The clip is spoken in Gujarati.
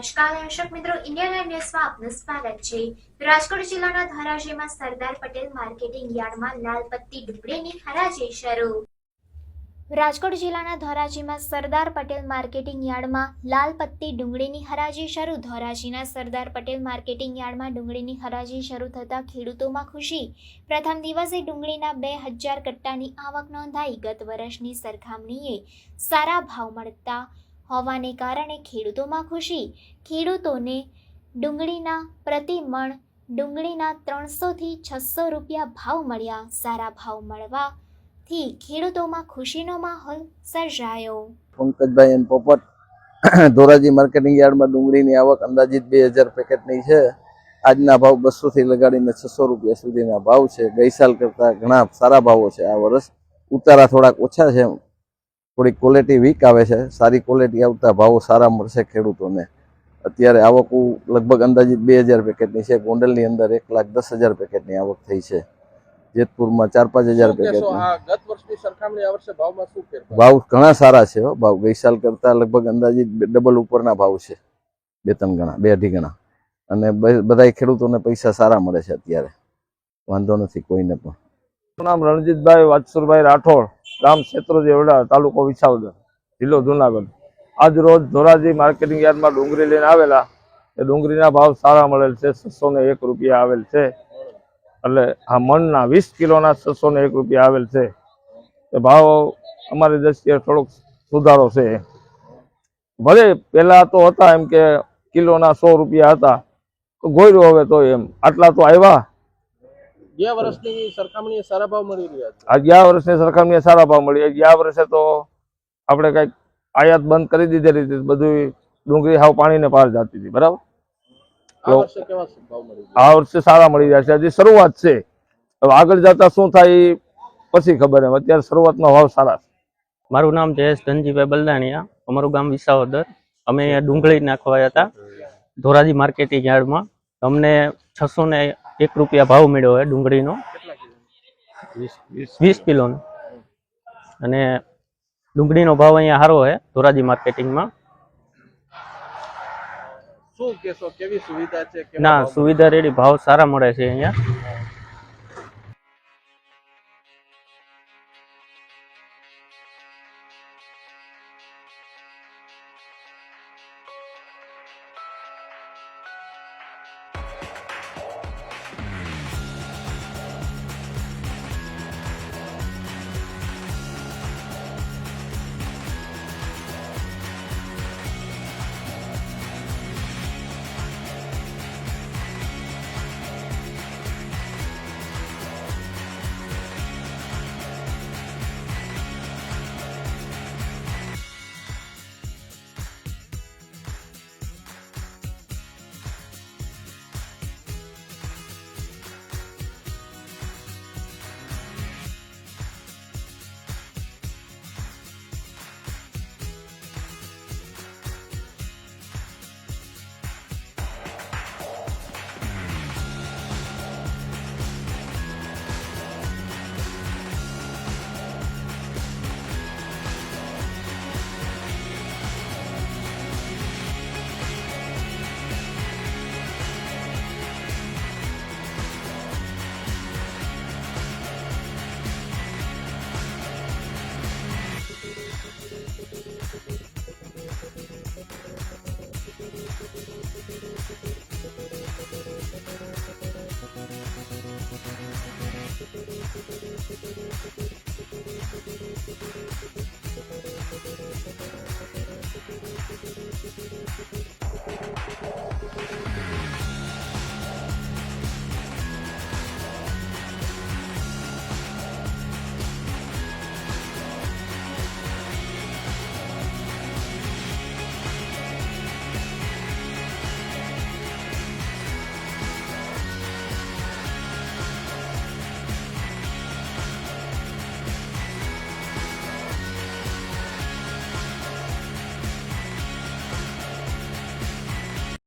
નમસ્કાર, દર્શક મિત્રો, ઇન્ડિયન લાઈવ ન્યૂઝમાં આપનું સ્વાગત છે. રાજકોટ જિલ્લાના ધોરાજીમાં સરદાર પટેલ માર્કેટિંગ યાર્ડમાં લાલ પત્તી ડુંગળીની હરાજી શરૂ. રાજકોટ જિલ્લાના ધોરાજીમાં સરદાર પટેલ માર્કેટિંગ યાર્ડમાં લાલ પત્તી ડુંગળીની હરાજી શરૂ. ધોરાજીના સરદાર પટેલ માર્કેટિંગ યાર્ડમાં ડુંગળીની હરાજી શરૂ થતાં ખેડૂતોમાં ખુશી. પ્રથમ દિવસે ડુંગળીના બે હજાર કટ્ટાની આવક નોંધાઈ. ગત વર્ષની સરખામણીએ સારા ભાવ મળતા હોવાને કારણે ખેડૂતોમાં ખુશી. ખેડૂતોને ડુંગળીના પ્રતિ મણ ડુંગળીના ત્રણસોથી છસો રૂપિયા ભાવ મળ્યા. સારા ભાવ મળવાથી ખેડૂતોમાં ખુશીનો માહોલ સર્જાયો. પંકજભાઈ એન પોપટ ધોરાજી માર્કેટિંગ યાર્ડમાં ડુંગળીની આવક અંદાજિત બે હજાર પેકેટની છે. આજના ભાવ બસોથી લગાડીને છસો રૂપિયા સુધીના ભાવ છે. ગઈ સાલ કરતાં ઘણા સારા ભાવો છે આ વર્ષ. ઉતારા થોડાક ઓછા છે. થોડીક ક્વોલિટી વીક આવે છે સારી ક્વોલિટી આવતા ભાવો સારા મળશે ખેડૂતોને. અત્યારે આવક લગભગ અંદાજિત બે હજાર પેકેટની છે ગોંડલની અંદર એક લાખ દસ હજાર પેકેટની આવક થઈ છે. જેતપુરમાં ચાર પાંચ હજાર પેકેટની. ભાવ ઘણા સારા છે હો ભાવ ગઈ સાલ કરતા લગભગ અંદાજિત ડબલ ઉપરના ભાવ છે બે ત્રણ ગણા બે અઢી ગણા. અને બધા ખેડૂતોને પૈસા સારા મળે છે અત્યારે. વાંધો નથી કોઈને પણ. નામ રણજીતભાઈ વાત્સુરભાઈ રાઠોડ, ગામ ક્ષેત્રોજી વડા તાલુકો વિસાવદર, જિલ્લો જુનાગઢ. આજ રોજ ધોરાજી માર્કેટિંગ યાર્ડમાં ડુંગળી લઈને આવેલા. એ ડુંગળીના ભાવ સારા મળેલ છે, છસો ને એક રૂપિયા આવેલ છે. એટલે આ મણના વીસ કિલોના છસો ને એક રૂપિયા આવેલ છે. એ ભાવ અમારી દ્રષ્ટિએ થોડોક સુધારો છે. ભલે પહેલાં તો હતા એમ કે કિલોના સો રૂપિયા હતા, તો ગોયરું હવે તો એમ. આટલા તો આવ્યા ગયા વર્ષની સરખામણીએ સારા ભાવ મળી રહ્યા છે. આ ગયા વર્ષની સરખામણીએ સારા ભાવ મળી. ગયા વર્ષે તો આપણે કંઈક આયાત બંધ કરી દીધેલી હતી. બધું ડુંગળી હાવ પાણીને પાર જતી હતી. બરાબર? આ વર્ષે સારા મળી રહ્યા છે. હજી શરૂઆત છે. હવે આગળ જતા શું થાય પછી ખબર એમ. અત્યારે શરૂઆતમાં ભાવ સારા છે. મારું નામ જયેશ ધનજીભાઈ બલદાણિયા. અમારું ગામ વિસાવદર. અમે અહીંયા ડુંગળી નાખવા હતા. ધોરાજી માર્કેટિંગ યાર્ડમાં. અમને છસો ને એક રૂપિયા ભાવ મળ્યો હોય ડુંગળીનો. વીસ કિલોનો. અને ડુંગળીનો ભાવ અહીંયા સારો છે ધોરાજી માર્કેટિંગમાં. શું કહેશો કેવી સુવિધા છે ના સુવિધા રેડી ભાવ સારા મળે છે અહીંયા.